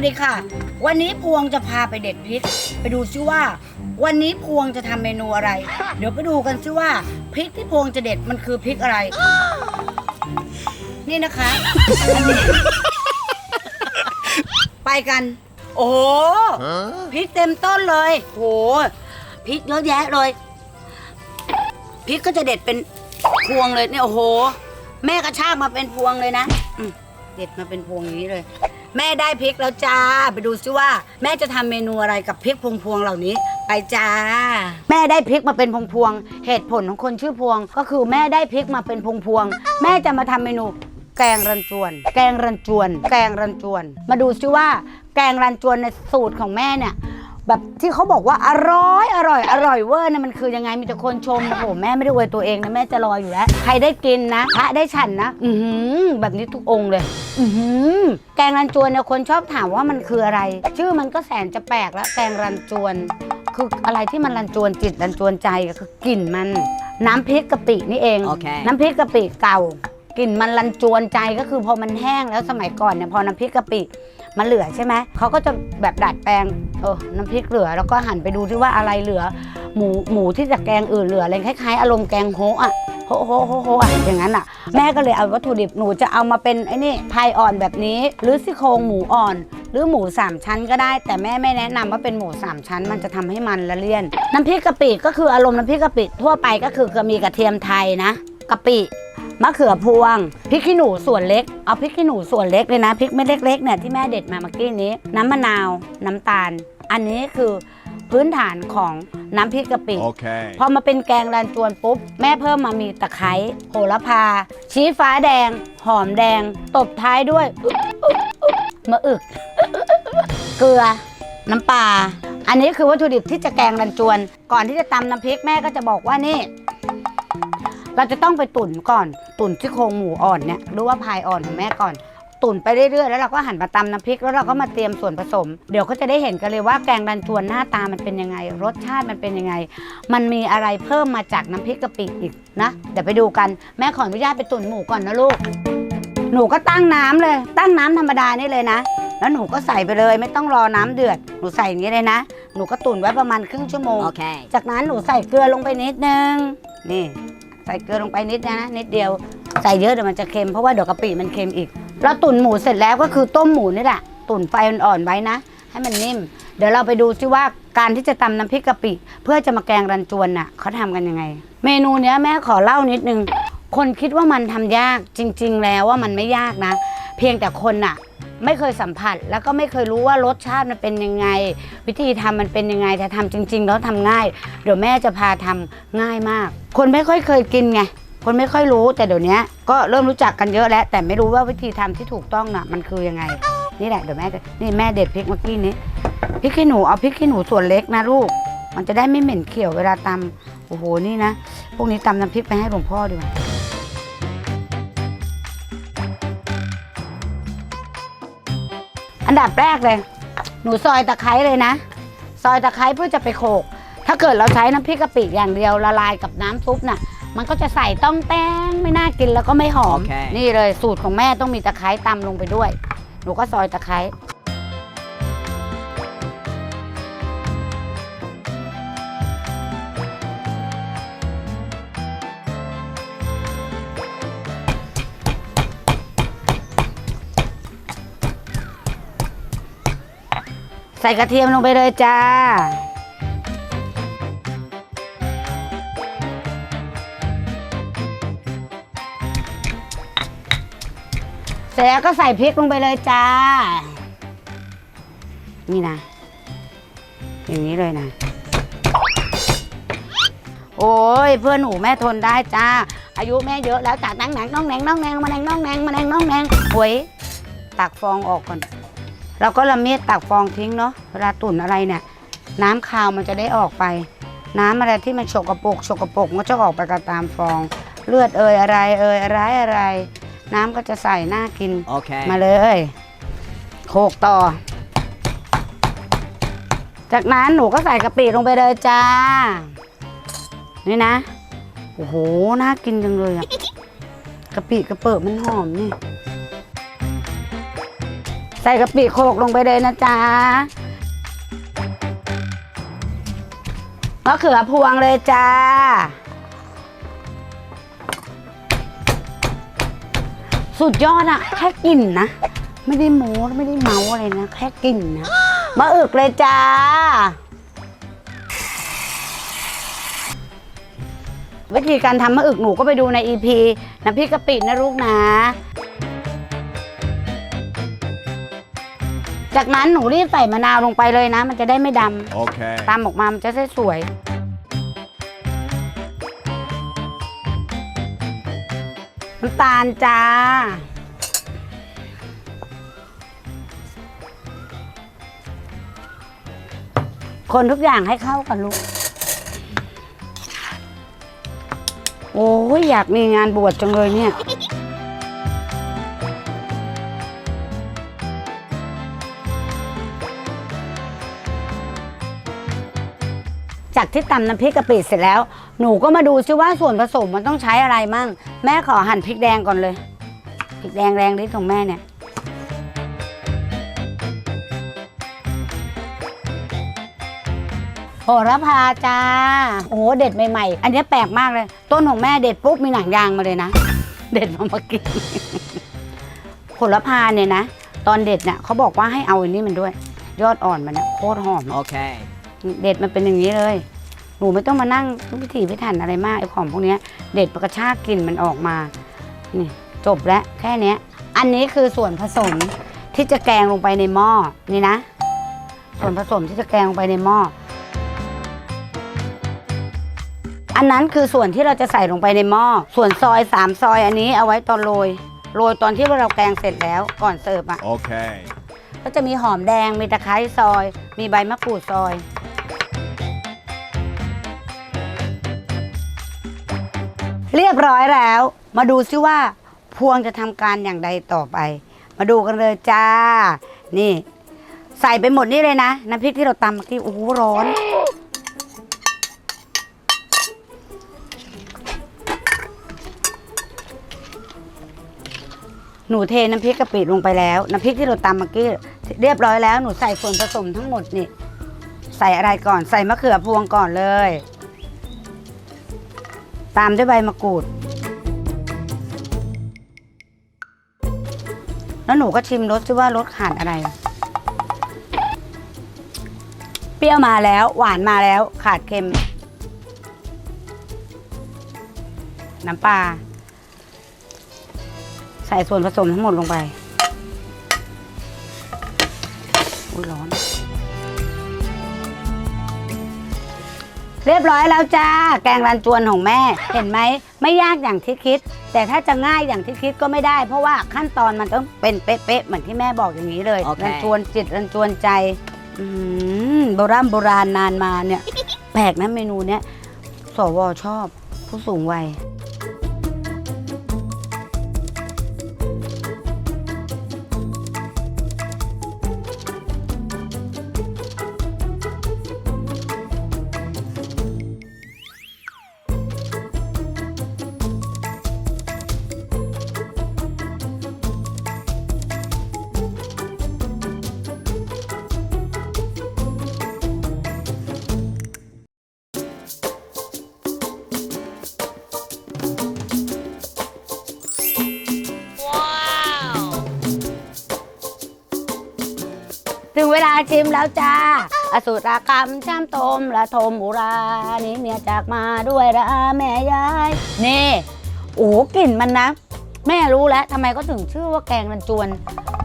วัสดีค่ะ วันนี้พวงจะพาไปเด็ดพริก ไปดูซิว่า วันนี้พวงจะทำเมนูอะไร เดี๋ยวไปดูกันซิว่าพริกที่พวงจะเด็ดมันคือพริกอะไร นี่นะคะอันนี้ไปกัน โอ้พริกเต็มต้นเลยโอ้โหพริกเยอะแยะเลยพริกก็จะเด็ดเป็นพวงเลยเนี่ยโอ้โห แม่กระชากมาเป็นพวงเลยนะเด็ดมาเป็นพวงอย่างนี้เลย แม่ได้พริกแล้วจ้า ไปดูซิว่า แม่จะทำเมนูอะไรกับพริกพวงพวงๆเหล่านี้ ไปจ้า แม่ได้พริกมาเป็นพวงพวงๆเหตุผลของคนชื่อพวง ก็คือแม่ได้พริกมาเป็นพวงพวงๆแม่จะมาทำเมนู แกงรันจวน แกงรันจวน แกงรันจวน มาดูซิว่า แกงรันจวนในสูตรของแม่เนี่ย แบบที่เขาบอกว่าอร่อยอร่อยอร่อยเวอร์เนี่ยมันคือยังไงมีแต่คนชมโอ้โหแม่ไม่ได้อวยตัวเองนะแม่จะรออยู่แล้ว ใครได้กินนะพระได้ฉันนะ อือหือแบบนี้ทุกองค์เลย อือหือแกงรันจวนเนี่ยคนชอบถามว่ามันคืออะไร ชื่อมันก็แสนจะแปลกแล้วแกงรันจวน คืออะไรที่มันรันจวนจิตรันจวนใจก็คือกลิ่นมัน น้ำพริกกะปินี่เอง โอเค น้ำพริกกะปิเก่ากลิ่นมันรันจวนใจก็คือพอมันแห้งแล้วสมัยก่อนเนี่ยพอน้ำพริกกะปิ มันเหลือใช่ไหมเขาก็จะแบบดัดแปลงเออน้ำพริกเหลือแล้วก็หันไปดูที่ว่าอะไรเหลือ หมูหมูที่จะแกงอื่นเหลืออะไรคล้ายๆอารมณ์แกงโฮะอะโฮะโฮะโฮะโฮะอะอย่างนั้นอะแม่ก็เลยเอาวัตถุดิบหนูจะเอามาเป็นไอ้นี่พายอ่อนแบบนี้ หรือซี่โครงหมูอ่อน หรือหมูสามชั้นก็ได้ แต่แม่ไม่แนะนำว่าเป็นหมูสามชั้น มันจะทำให้มันละเลี่ยน น้ำพริกกะปิก็คืออารมณ์น้ำพริกกะปิทั่วไปก็คือจะมีกระเทียมไทยนะกะปิ มะเขือพวงพริกขี้หนูส่วนเล็ก เอาพริกขี้หนูส่วนเล็กเลยนะพริกเม็ดเล็กๆเนี่ยที่แม่เด็ดมาเมื่อกี้นี้ น้ำมะนาว น้ำตาล อันนี้คือพื้นฐานของน้ำพริกกะปิ Okay. พอมาเป็นแกงรันจวนปุ๊บ แม่เพิ่มมามีตะไคร้โหระพา ชี้ฟ้าแดง หอมแดง ตบท้ายด้วยอึ๊กอึ๊กอึ๊กมะอึก เกลือ น้ำปลา อันนี้คือวัตถุดิบที่จะแกงรันจวน ก่อนที่จะตำน้ำพริกแม่ก็จะบอกว่านี่ เราจะต้องไปตุ๋นก่อน ตุ๋นที่โครงหมูอ่อนเนี่ยหรือว่าพายอ่อนของแม่ก่อน ตุ๋นไปเรื่อยๆ แล้วเราก็หั่นมาตำน้ำพริกแล้วเราก็มาเตรียมส่วนผสม เดี๋ยวเขาจะได้เห็นกันเลยว่าแกงรันจวนหน้าตามันเป็นยังไง รสชาติมันเป็นยังไง มันมีอะไรเพิ่มมาจากน้ำพริกกะปิอีกนะเดี๋ยวไปดูกันแม่ขออนุญาตไปตุ๋นหมูก่อนนะลูกหนูก็ตั้งน้ำเลย ตั้งน้ำธรรมดานี่เลยนะ แล้วหนูก็ใส่ไปเลยไม่ต้องรอน้ำเดือด หนูใส่อย่างนี้เลยนะ หนูก็ตุ๋นไว้ประมาณครึ่งชั่วโมง Okay. จากนั้นหนูใส่เกลือลงไปนิดนึง นี่ ใส่เกลือลงไปนิดนะ นิดเดียว ใส่เยอะเดี๋ยวมันจะเค็มเพราะว่าเดี๋ยวกะปิมันเค็มอีก เราตุ๋นหมูเสร็จแล้วก็คือต้มหมูนี่แหละ ตุ๋นไฟอ่อนๆไว้นะ ให้มันนิ่ม เดี๋ยวเราไปดูซิว่าการที่จะตำน้ำพริกกะปิ เพื่อจะมาแกงรันจวนน่ะเขาทำกันยังไง เมนูเนี้ยแม่ขอเล่านิดนึง คนคิดว่ามันทำยากจริง ๆ แล้วว่ามันไม่ยากนะ เพียงแต่คนน่ะ ไม่เคยสัมผัส แล้วก็ไม่เคยรู้ว่ารสชาติมันเป็นยังไง วิธีทำมันเป็นยังไงแต่ทำจริง ๆ แล้วทำง่าย เดี๋ยวแม่จะพาทำง่ายมาก คนไม่ค่อยเคยกินไงคนไม่ค่อยรู้แต่เดี๋ยวนี้ก็เริ่มรู้จักกันเยอะแล้ว แต่ไม่รู้ว่าวิธีทำที่ถูกต้องน่ะมันคือยังไง นี่แหละเดี๋ยวแม่จะนี่แม่เด็ดพริกเมื่อกี้นี้พริกขี้หนูเอาพริกขี้หนูส่วนเล็กนะลูก มันจะได้ไม่เหม็นเขียวเวลาตำโอ้โหนี่นะพวกนี้ตำน้ำพริกไปให้หลวงพ่อดีกว่า อันดับแรกเลย หนูซอยตะไคร้เลยนะ ซอยตะไคร้เพื่อจะไปโขลกถ้าเกิดเราใช้น้ำพริกกะปิอย่างเดียวละลายกับน้ำซุปน่ะ มันก็จะใส่ต้องแป้งไม่น่ากินแล้วก็ไม่หอม โอเค นี่เลยสูตรของแม่ต้องมีตะไคร้ตำลงไปด้วย หนูก็ซอยตะไคร้ ใส่กระเทียมลงไปเลยจ้า เสร็จแล้วก็ใส่พริกลงไปเลยจ้า นี่นะ อย่างนี้เลยนะ โอ้ยเพื่อนหนูแม่ทนได้จ้า อายุแม่เยอะแล้วจ้านั่งหนังน้องแหนงน้องแหนงมาแหนงน้องแหนงมาแหนงน้องแหนงหวยตักฟองออกก่อน เราก็ละเมียดตักฟองทิ้งเนาะเวลาตุ๋นอะไรเนี่ย น้ำคาวมันจะได้ออกไป น้ำอะไรที่มันฉกกระปรกฉกกระปรกมันจะออกไปกับตามฟอง เลือดเอ่ยอะไรเอ่ยอะไรอะไร น้ำก็จะใส่หน้ากิน Okay. มาเลยโขลกต่อ จากนั้นหนูก็ใส่กะปิลงไปเลยจ้า นี่นะ โอ้โห น่ากินจังเลยอะกะปิกระเปิดมันหอมนี่ใส่ส่กะปิโขลกลงไปเลยนะจ๊ะมะเขือพวงเลยจ้า สุดยอดอะแค่กลิ่นนะ ไม่ได้โม้ไม่ได้เมาอะไรนะ แค่กลิ่นนะมะอึกเลยจ้าวิธีการทำมะอึกหนูก็ไปดูในอีพีน้ำพริกกะปินะลูกนะ จากนั้นหนูรีบใส่มะนาวลงไปเลยนะ มันจะได้ไม่ดำ Okay. ตามออกมามันจะได้สวย น้ำตาลจ้า คนทุกอย่างให้เข้ากันลูก โอ้ยอยากมีงานบวชจังเลยเนี่ย จากที่ตำน้ำพริกกะปิเสร็จแล้ว หนูก็มาดูซิว่าส่วนผสมมันต้องใช้อะไรมั่ง แม่ขอหั่นพริกแดงก่อนเลยพริกแดงแรงฤทธิ์ของแม่เนี่ยโหระพาจ้าโอ้โหเด็ดใหม่ๆ อันนี้แปลกมากเลย ต้นของแม่เด็ดปุ๊บมีหนังยางมาเลยนะ เด็ดมาเมื่อกี้โหระพาเนี่ยนะ ตอนเด็ดเนี่ยเขาบอกว่าให้เอาอันนี้มันด้วย ยอดอ่อนมันเนี่ยโคตรหอม Okay. เด็ดมันเป็นอย่างนี้เลย หนูไม่ต้องมานั่งพิถีพิถันอะไรมากไอ้ของพวกเนี้ยเด็ดประกระชากกลิ่นมันออกมา นี่จบแล้วแค่เนี้ย อันนี้คือส่วนผสมที่จะแกงลงไปในหม้อนี่นะ ส่วนผสมที่จะแกงลงไปในหม้ออันนั้นคือส่วนที่เราจะใส่ลงไปในหม้อ ส่วนซอยสามซอยอันนี้เอาไว้ตอนโรย โรยตอนที่เราแกงเสร็จแล้วก่อนเสิร์ฟอะ Okay. ก็จะมีหอมแดง มีตะไคร้ซอย มีใบมะกรูดซอย เรียบร้อยแล้ว มาดูซิว่าพวงจะทำการอย่างใดต่อไป มาดูกันเลยจ้า นี่ ใส่ไปหมดนี่เลยนะน้ำพริกที่เราตำเมื่อกี้โอ้โหร้อนหนูเทน้ำพริกกะปิลงไปแล้ว น้ำพริกที่เราตำเมื่อกี้เรียบร้อยแล้วหนูใส่ส่วนผสมทั้งหมดนี่ ใส่อะไรก่อน ใส่มะเขือพวงก่อนเลย ตามด้วยใบมะกรูด แล้วหนูก็ชิมรสซิว่ารสขาดอะไร เปรี้ยวมาแล้ว หวานมาแล้ว ขาดเค็ม น้ำปลา ใส่ส่วนผสมทั้งหมดลงไป อุ้ยร้อน เรียบร้อยแล้วจ้า แกงรันจวนของแม่ เห็นไหมไม่ยากอย่างที่คิด แต่ถ้าจะง่ายอย่างที่คิดก็ไม่ได้ เพราะว่าขั้นตอนมันต้องเป็นเป๊ะๆเหมือนที่แม่บอกอย่างนี้เลยโอเครันจวนจิตรันจวนใจอืมโบราณโบราณนานมาเนี่ย แปลกนะเมนูเนี้ยสวชอบผู้สูงวัย ถึงเวลาชิมแล้วจ้า อสุรกรรมช้ำตมละทมอุรา นี่เมียจากมาด้วยละแม่ยาย นี่ โอ้กลิ่นมันนะ แม่รู้แล้วทำไมก็ถึงชื่อว่าแกงรันจวน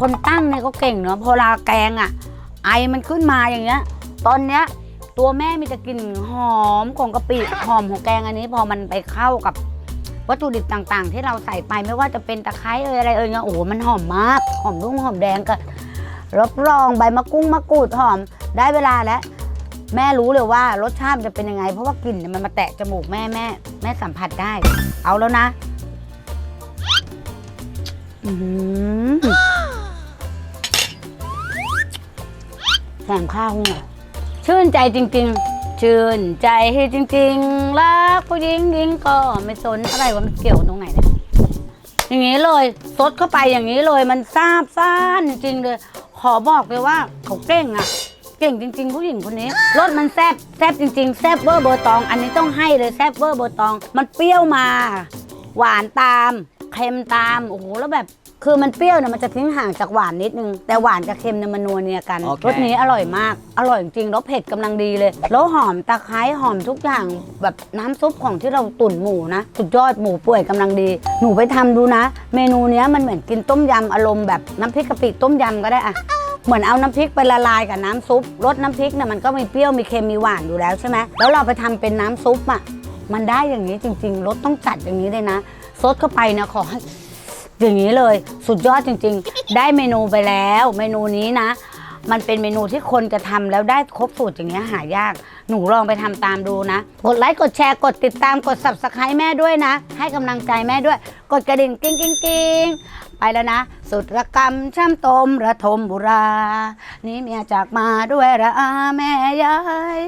คนตั้งเนี่ยก็เก่งเนาะพอลาแกงอะ่ะ ไอมันขึ้นมาอย่างเงี้ย ตอนเนี้ยตัวแม่มีแต่กลิ่นหอมของกะปิหอมของแกงอันนี้ พอมันไปเข้ากับวัตถุดิบต่างๆ ที่เราใส่ไปไม่ว่าจะเป็นตะไคร้เอยอะไรเอยเนี่ยโอ้โหมันหอมมาก หอมรุ่งหอมแดงกับ รับรองใบมะกุ้งมะกรูดหอม ได้เวลาแล้ว แม่รู้เลยว่ารสชาติจะเป็นยังไง เพราะว่ากลิ่นมันมาแตะจมูกแม่แม่ แม่สัมผัสได้ เอาแล้วนะแถมข้าวเนี่ยชื่นใจจริง ๆ ชื่นใจจริงๆรักผู้หญิงหญิงก็ไม่สนอะไรว่ามันเกี่ยวตรงไหนเนี่ยอย่างนี้เลยซดเข้าไปอย่างนี้เลยมันซาบซ่านจริงเลย ขอบอกเลยว่าเขาเก่งอะเก่งจริง ๆ ผู้หญิงคนนี้รสมันแซ่บแซ่บจริง ๆ แซ่บเวอร์เบอร์ตอง อันนี้ต้องให้เลยแซ่บเวอร์เบอร์ตอง มันเปรี้ยวมา หวานตาม เค็มตาม โอ้โห แล้วแบบ คือมันเปรี้ยวเนี่ยมันจะทิ้งห่างจากหวานนิดนึง แต่หวานกับเค็มเนี่ยมันนัวเนียกันโอเค รสนี้อร่อยมาก อร่อยจริงๆแล้วเผ็ดกำลังดีเลยแล้วหอมตะไคร้หอมทุกอย่างแบบน้ำซุปของที่เราตุ๋นหมูนะสุดยอดหมูป่วยกำลังดี หนูไปทำดูนะ เมนูเนี้ยมันเหมือนกินต้มยำอารมณ์แบบน้ำพริกกะปิต้มยำก็ได้อะ เหมือนเอาน้ำพริกไปละลายกับน้ำซุปรสน้ำพริกเนี่ยมันก็มีเปรี้ยวมีเค็มมีหวานอยู่แล้วใช่ไหมแล้วเราไปทำเป็นน้ำซุปอะมันได้อย่างนี้จริง ๆรสต้องจัดอย่างนี้เลยนะซดเข้าไปเนี่ยขอให้ อย่างนี้เลยสุดยอดจริง ๆ ได้เมนูไปแล้ว เมนูนี้นะ มันเป็นเมนูที่คนจะทำแล้วได้ครบสูตรอย่างเงี้ยหายาก หนูลองไปทำตามดูนะ กดไลค์กดแชร์กดติดตามกด subscribe แม่ด้วยนะ ให้กำลังใจแม่ด้วย กดกระดิ่งกิ้งกิ้งกิ้งไปแล้วนะ สุดระกรรมช่ำตมระทมบุรา นี่เมียจากมาด้วยระอาแม่ยาย